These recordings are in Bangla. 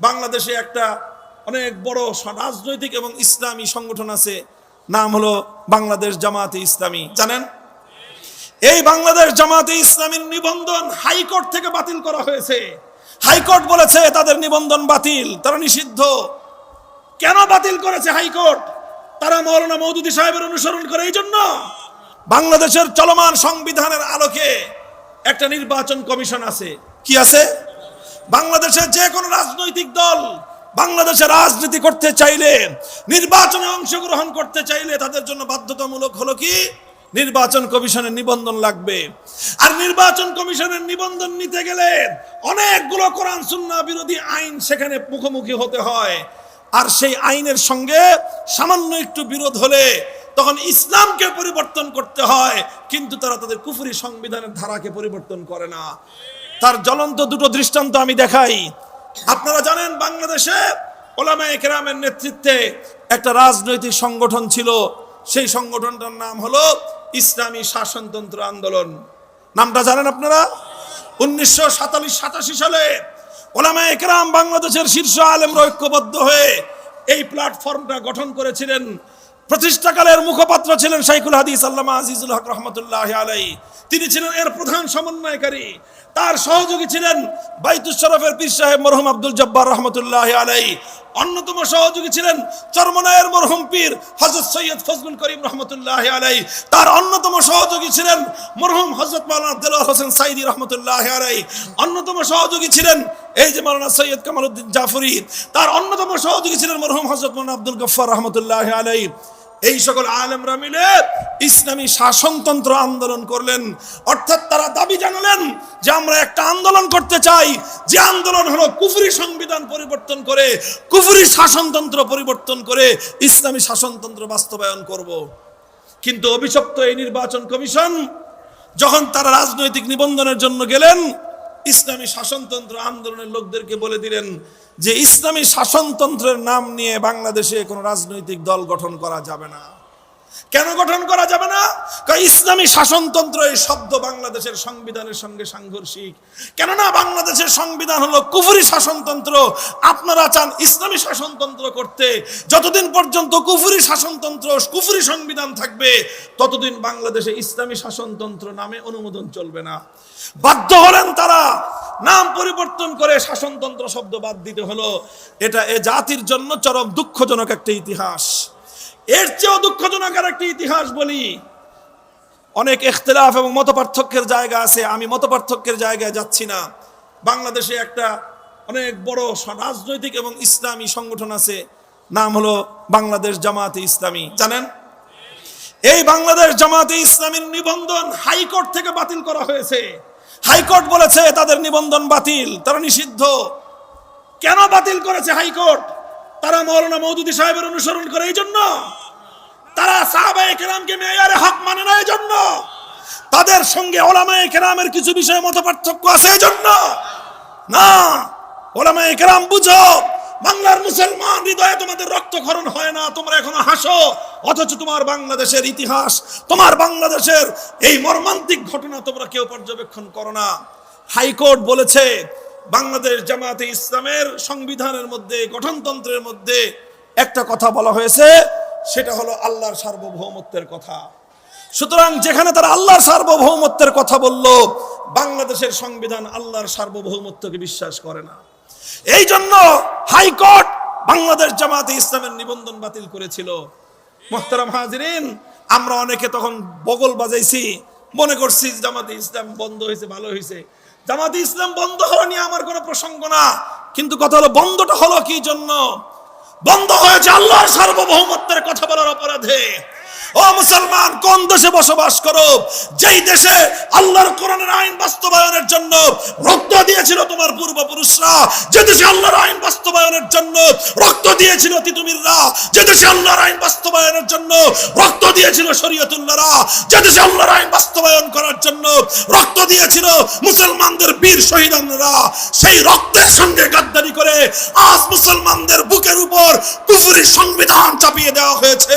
বাংলাদেশে একটা অনেক বড় রাজনৈতিক এবং ইসলামী সংগঠন আছে, নাম হলো বাংলাদেশ জামাতে ইসলামী। জানেন? এই বাংলাদেশ জামাতে ইসলামীর নিবন্ধন হাইকোর্ট থেকে বাতিল করা হয়েছে। হাইকোর্ট বলেছে তাদের নিবন্ধন বাতিল, তারা নিষিদ্ধ। কেন বাতিল করেছে হাইকোর্ট? তারা মৌলানা মৌদুদি সাহেবের অনুসরণ করে, এই জন্য। বাংলাদেশের চলমান সংবিধানের আলোকে একটা নির্বাচন কমিশন আছে। কি আছে? বাংলাদেশের যে কোনো রাজনৈতিক দল বাংলাদেশে রাজনীতি করতে চাইলে, নির্বাচনে অংশগ্রহণ করতে চাইলে তাদের জন্য বাধ্যতামূলক হলো কি? নির্বাচন কমিশনের নিবন্ধন লাগবে। আর নির্বাচন কমিশনের নিবন্ধন নিতে গেলে অনেকগুলো কোরআন সুন্না বিরোধী আইন সেখানে মুখোমুখি হতে হয়। আর সেই আইনের সঙ্গে সামান্য একটু বিরোধ হলে তখন ইসলামকে পরিবর্তন করতে হয়, কিন্তু তারা তাদের কুফুরি সংবিধানের ধারাকে পরিবর্তন করে না। তার জ্বলন্ত দুটো দৃষ্টান্ত আমি দেখাই। আপনারা জানেন বাংলাদেশে ওলামা একরামের নেতৃত্বে একটা রাজনৈতিক সংগঠন ছিল। সেই সংগঠনটার নাম হলো ইসলামী শাসনতন্ত্র আন্দোলন। নামটা জানেন আপনারা? উনিশশো সাতাল্লিশ সাতাশি সালে ওলামা একরাম বাংলাদেশের শীর্ষ আলেমরা ঐক্যবদ্ধ হয়ে এই প্ল্যাটফর্মটা গঠন করেছিলেন। প্রতিষ্ঠাকালের মুখপাত্র ছিলেন শাইখুল হাদিস আল্লামা আজিজুল হক রহমতুল্লাহ আলাই তিনি ছিলেন এর প্রধান সমন্বয়কারী। তার সহযোগী ছিলেন বাইতুল শরফের পীর সাহেব মরহুম আব্দুল জব্বার রহমতুল্লাহ আলাই অন্যতম সহযোগী ছিলেন চরমনায়ের মরহুম পীর হজরত সৈয়দ ফজলুল করিম রহমতুল্লাহ আলাই তার অন্যতম সহযোগী ছিলেন মরহুম হজরত মাওলানা আব্দুল্লাহ হোসেন সাইদি রহমতুল্লাহ আলাই অন্যতম সহযোগী ছিলেন এই যে মাওলানা সৈয়দ কামালউদ্দিন জাফরি। তার অন্যতম সহযোগী ছিলেন মরহুম হজরত মাওলানা আব্দুল গফফার রহমতুল্লাহ আলাই এই সকল আলেমরা মিলে ইসলামী শাসনতন্ত্র আন্দোলন করলেন অর্থাৎ তারা দাবি জানালেন যে আমরা একটা আন্দোলন করতে চাই যে আন্দোলন হলো কুফরি সংবিধান পরিবর্তন করে, কুফরি শাসনতন্ত্র পরিবর্তন করে ইসলামী শাসনতন্ত্র বাস্তবায়ন করব। কিন্তু অভিশপ্ত এই নির্বাচন কমিশন যখন তারা রাজনৈতিক নিবন্ধনের জন্য গেলেন ইসলামী শাসনতন্ত্র আন্দোলনের লোকদেরকে বলে দিলেন যে ইসলামী শাসনতন্ত্রের নাম নিয়ে বাংলাদেশে কোনো রাজনৈতিক দল গঠন করা যাবে না। কেন গঠন করা যাবে না? ইসলামী শাসনতন্ত্র এই শব্দ বাংলাদেশের সংবিধানের সঙ্গে সাংঘর্ষিক। কেননা বাংলাদেশের সংবিধান হলো কুফরি শাসনতন্ত্র। আপনারা চান ইসলামী শাসনতন্ত্র করতে। যতদিন পর্যন্ত কুফরি শাসনতন্ত্র, কুফরি সংবিধান থাকবে, ততদিন বাংলাদেশে ইসলামী শাসনতন্ত্র নামে অনুমোদন চলবে না। বাধ্য হলেন তারা। নাম পরিবর্তন করে শাসনতন্ত্র শব্দ বাদ দিতে হলো। এটা এ জাতির জন্য চরম দুঃখজনক একটা ইতিহাস। এর চেয়েও দুঃখজনক আর একটা ইতিহাস বলি। অনেক এখতলাফ এবং মত পার্থক্যের জায়গা আছে, আমি মত পার্থক্যের জায়গায় যাচ্ছি না। বাংলাদেশে একটা অনেক বড় রাজনৈতিক এবং ইসলামী সংগঠন আছে, নাম হলো বাংলাদেশ জামাতে ইসলামী। জানেন? এই বাংলাদেশ জামাতে ইসলামীর নিবন্ধন হাইকোর্ট থেকে বাতিল করা হয়েছে। হাইকোর্ট বলেছে, তাদের নিবন্ধন বাতিল, তারা নিষিদ্ধ। কেন বাতিল করেছে হাইকোর্ট? তারা মৌলানা মৌদুদি সাহেবের অনুসরণ করে এই জন্য। তারা সাহাবায়ে কেরামকে মেয়ারে হক মানে না এই জন্য। তাদের সঙ্গে ওলামায়ে কেরামের কিছু বিষয়ে মত পার্থক্য আছে এই জন্য। না, ওলামায়ে কেরাম বুঝো, বাংলার মুসলমান হৃদয়ে তোমাদের রক্তক্ষরণ হয় না, তোমরা এখনও হাসো, অথচ তোমার বাংলাদেশের ইতিহাস, তোমার বাংলাদেশের এই মর্মান্তিক ঘটনা তোমরা কেউ পর্যবেক্ষণ করো না। হাইকোর্ট বলেছে বাংলাদেশ জামাতে ইসলামের সংবিধানের মধ্যে, গঠনতন্ত্রের মধ্যে একটা কথা বলা হয়েছে, সেটা হলো আল্লাহর সার্বভৌমত্বের কথা। সুতরাং যেখানে তারা আল্লাহর সার্বভৌমত্বের কথা বলল, বাংলাদেশের সংবিধান আল্লাহর সার্বভৌমত্বকে বিশ্বাস করে না। এই জন্য হাইকোর্ট বাংলাদেশ জামাতে ইসলামের নিবন্ধন বাতিল করেছিল। মোহতারাম হাজিরিন, আমরা অনেকে তখন বগল বাজাইছি, মনে করছি জামাতে ইসলাম বন্ধ হয়েছে, ভালো হয়েছে। জামাতে ইসলাম বন্ধ হলো নিয়ে আমার কোনো প্রসঙ্গ না। কিন্তু কথা হলো, বন্ধটা হলো কি জন্য? বন্ধ হয়েছে আল্লাহর সার্বভৌমত্বের কথা বলার অপরাধে। ও মুসলমান, কোন দেশে বসবাস করো? যেই দেশে আল্লাহর কোরআনের আইন বাস্তবায়নের জন্য রক্ত দিয়েছিল তোমার পূর্বপুরুষরা, যে দেশে আল্লাহর আইন বাস্তবায়নের জন্য রক্ত দিয়েছিল তিতুমিররা, যে দেশে আল্লাহর আইন বাস্তবায়নের জন্য রক্ত দিয়েছিল শরীয়তুল্লাহরা, যে দেশে আল্লাহর আইন বাস্তবায়ন করার জন্য রক্ত দিয়েছিল মুসলমানদের বীর শহীদানরা। সেই রক্তের সঙ্গে গাদ্দারি করে আজ মুসলমানদের বুকের উপর কুফুরি সংবিধান চাপিয়ে দেওয়া হয়েছে।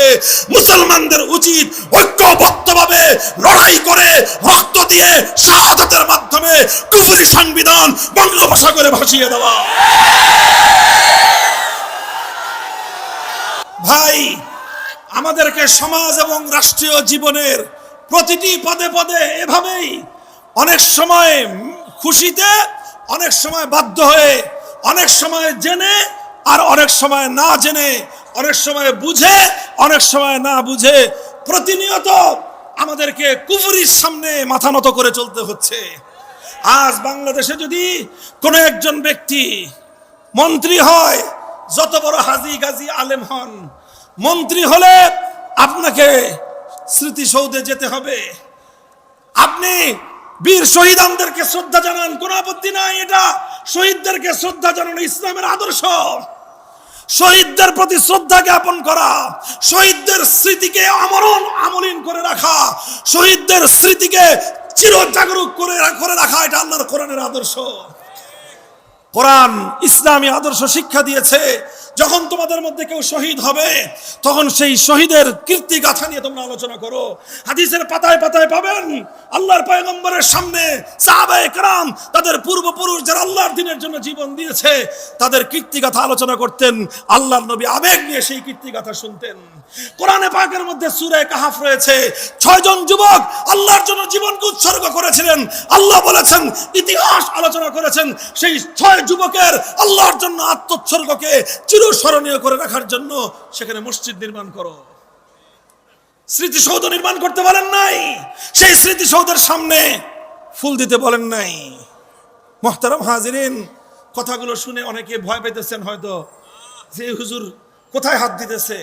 মুসলমানদের উচিত ঐক্যবদ্ধভাবে লড়াই করে রক্ত দিয়ে শাহাদাতের মাধ্যমে কুফুরি সংবিধান বঙ্গ ভাষা করে ভাসিয়ে দেওয়া। ভাই, আমাদেরকে সমাজ এবং রাষ্ট্রীয় জীবনের প্রতিটি পদে পদে এভাবেই অনেক সময় খুশিতে, অনেক সময় বাধ্য হয়ে, অনেক সময় জেনে আর অনেক সময় না জেনে, অনেক সময় বুঝে অনেক সময় না বুঝে প্রতিনিয়ত আমাদেরকে কুফুরির সামনে মাথা নত করে চলতে হচ্ছে। আজ বাংলাদেশে যদি কোনো একজন ব্যক্তি মন্ত্রী হয়, যত বড় হাজি গাজী আলেম হন, মন্ত্রী হলে আপনাকে স্মৃতিসৌধে যেতে হবে। আপনি বীর শহীদানদেরকে শ্রদ্ধা জানান, কোনো আপত্তি নাই, এটা শহীদদেরকে শ্রদ্ধা জানানো ইসলামের আদর্শ। শহীদদের প্রতি শ্রদ্ধা জ্ঞাপন করা, শহীদদের স্মৃতিকে আমরণ, আমলিন করে রাখা, শহীদদের স্মৃতিকে চির জাগরুক করে করে রাখা, এটা আল্লাহর কোরআনের আদর্শ। কোরআন ইসলামী আদর্শ শিক্ষা দিয়েছে, যখন তোমাদের মধ্যে কেউ শহীদ হবে, তখন সেই শহীদের কীর্তি গাথা নিয়ে তোমরা আলোচনা করো। হাদিসের পাতায় পাতায় পাবেন আল্লাহর পয়গম্বরের সামনে সাহাবা একরাম তাদের পূর্বপুরুষ যারা আল্লাহর দিনের জন্য জীবন দিয়েছে, তাদের কীর্তিগাথা আলোচনা করতেন, আল্লাহর নবী আবেগ নিয়ে সেই কীর্তিগাথা শুনতেন। কোরআনে পাকের মধ্যে সুরে কাহাফ রয়েছে ছয়জন যুবক আল্লাহর জন্য জীবনকে উৎসর্গ করেছিলেন। আল্লাহ বলেছেন, ইতিহাস আলোচনা করেছেন, সেই ছয় যুবকের আল্লাহর জন্য আত্মোৎসর্গকে চিরস্মরণীয় করে রাখার জন্য সেখানে মসজিদ নির্মাণ করো। স্মৃতিসৌধ নির্মাণ করতে বলেন নাই। সেই স্মৃতিসৌধের সামনে ফুল দিতে বলেন নাই। মোহতারাম হাজিরিন, কথাগুলো শুনে অনেকে ভয় পেতেছেন হয়তো। যে হুজুর কোথায় হাত দিতেছে?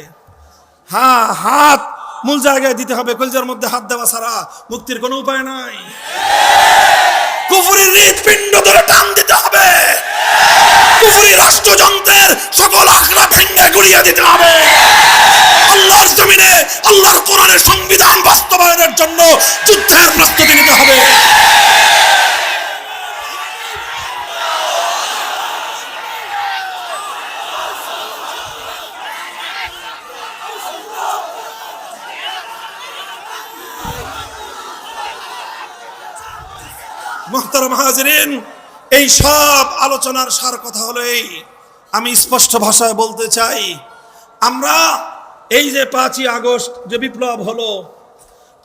হ্যাঁ হাত মূল জায়গায় দিতে হবে, কলজার মধ্যে হাত দেওয়া ছাড়া মুক্তির কোনো উপায় নাই। কুফুরির হৃদপিণ্ড ধরে টান দিতে হবে। কুফুরি রাষ্ট্রযন্ত্রের সকল আখড়া ভেঙে গুড়িয়ে দিতে হবে। আল্লাহর জমিনে বাস্তবায়নের জন্য যুদ্ধের প্রস্তুতি নিতে হবে। এই সব আলোচনার সার কথা হলো এই, আমি স্পষ্ট ভাষায় বলতে চাই, আমরা এই যে পাঁচই আগস্ট যে বিপ্লব হলো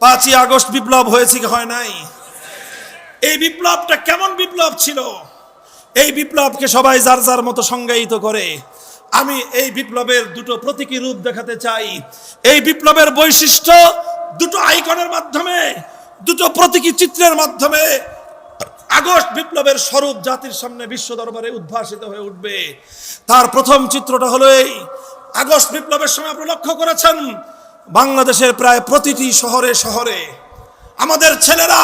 পাঁচই আগস্ট বিপ্লব হয়েছে কি হয় নাই? এই বিপ্লবটা কেমন বিপ্লব ছিল? এই বিপ্লবকে সবাই যার যার মতো সংজ্ঞায়িত করে। আমি এই বিপ্লবের দুটো প্রতীকী রূপ দেখাতে চাই। এই বিপ্লবের বৈশিষ্ট্য দুটো আইকনের মাধ্যমে, দুটো প্রতীকী চিত্রের মাধ্যমে আগস্ট বিপ্লবের স্বরূপ জাতির সামনে বিশ্ব দরবারে উদ্ভাসিত হয়ে উঠবে। তার প্রথম চিত্রটা হলো এই। আগস্ট বিপ্লবের সময় আপনি লক্ষ্য করেছেন বাংলাদেশের প্রায় প্রতিটি শহরে শহরে আমাদের ছেলেরা,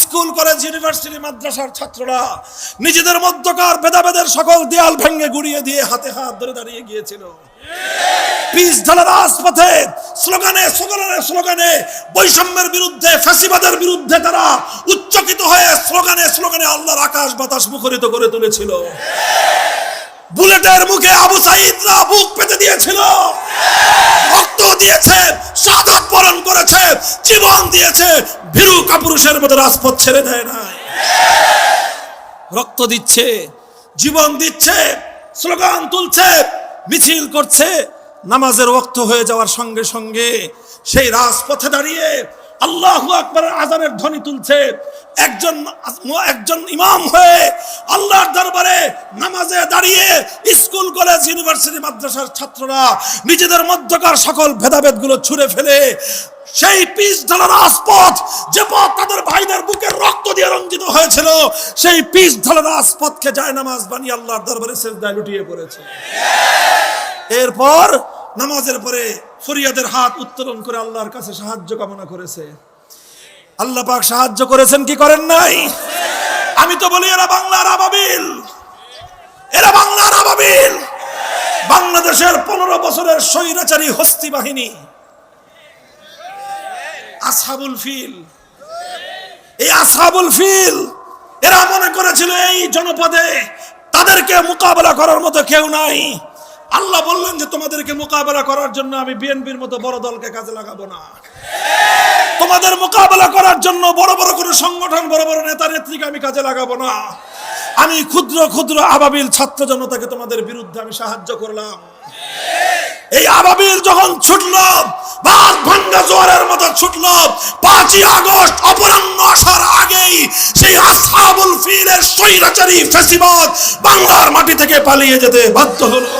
স্কুল, কলেজ, ইউনিভার্সিটি, মাদ্রাসার ছাত্ররা নিজেদের মধ্যকার ভেদাভেদের সকল দেয়াল ভেঙে গুড়িয়ে দিয়ে হাতে হাত ধরে দাঁড়িয়ে গিয়েছিল। পিস ঢালা রাজপথে স্লোগানে স্লোগানে স্লোগানে, বৈষম্যের বিরুদ্ধে, ফ্যাসিবাদের বিরুদ্ধে তারা উচ্চকিত হয়ে স্লোগানে স্লোগানে আল্লাহর আকাশ বাতাস মুখরিত করে তুলেছিল। বুলেটের মুখে আবু সাইদরা বুক পেতে দিয়েছিল। রক্ত দিয়েছে সাদাত বরণ করেছে, জীবন দিয়েছে। ভীরু কাপুরুষের মতো রাজপথ ছেড়ে দেয় নাই। রক্ত দিচ্ছে, জীবন দিচ্ছে, স্লোগান তুলছে, মিছিল করছে। নামাজের ওক্ত হয়ে যাওয়ার সঙ্গে সঙ্গে সেই রাজপথে দাঁড়িয়ে আল্লাহু আকবরের আজানের ধ্বনি তুলছে। একজন একজন ইমাম হয়ে আল্লাহর দরবারে নামাজে দাঁড়িয়ে স্কুল, কলেজ, ইউনিভার্সিটি, মাদ্রাসার ছাত্ররা নিজেদের মধ্যকার সকল ভেদাভেদগুলো ছুঁড়ে ফেলে সেই পিচ ঢালা রাজপথ যে পথ তাদের ভাইদের বুকের রক্ত দিয়ে রঞ্জিত হয়েছিল, সেই পিচ ঢালা রাজপথকে যায় নামাজ বানিয়ে আল্লাহর দরবারে সেজদায় লুটিয়ে পড়েছে। এরপর নামাজের পরে ফরিয়াদের হাত উত্তোলন করে আল্লাহর কাছে সাহায্য কামনা করেছে। আল্লাহ পাক সাহায্য করেছেন কি করেন নাই? আমি তো বলি, এরা বাংলার আবাবিল। এরা বাংলার আবাবিল। বাংলাদেশের পনেরো বছরের স্বৈরাচারী হস্তি বাহিনী। আসহাবুল ফিল। এই আসহাবুল ফিল, এরা মনে করেছিল এই জনপদে তাদেরকে মোকাবেলা করার মতো কেউ নাই। আল্লাহ বললেন যে তোমাদেরকে মোকাবেলা করার জন্য আমি বিএনপির মতো বড় দলকে কাজে লাগাবো না। তোমাদের মোকাবেলা করার জন্য বড় বড় কোনো সংগঠন, বড় বড় নেতা, নেত্রীকে আমি কাজে লাগাবো না। আমি ক্ষুদ্র ক্ষুদ্র আবাবিল ছাত্র জনতাকে তোমাদের বিরুদ্ধে আমি সাহায্য করলাম। এই আবাবিল যখন ছুটল বাদ ভাঙ্গা জোয়ারের মতো ছুটল, পাঁচই আগস্ট অপরাহ্ন আসার আগেই সেই আসহাবুল ফিরের স্বৈরাচারী ফেসিবাদ বাংলার মাটি থেকে পালিয়ে যেতে বাধ্য হলো।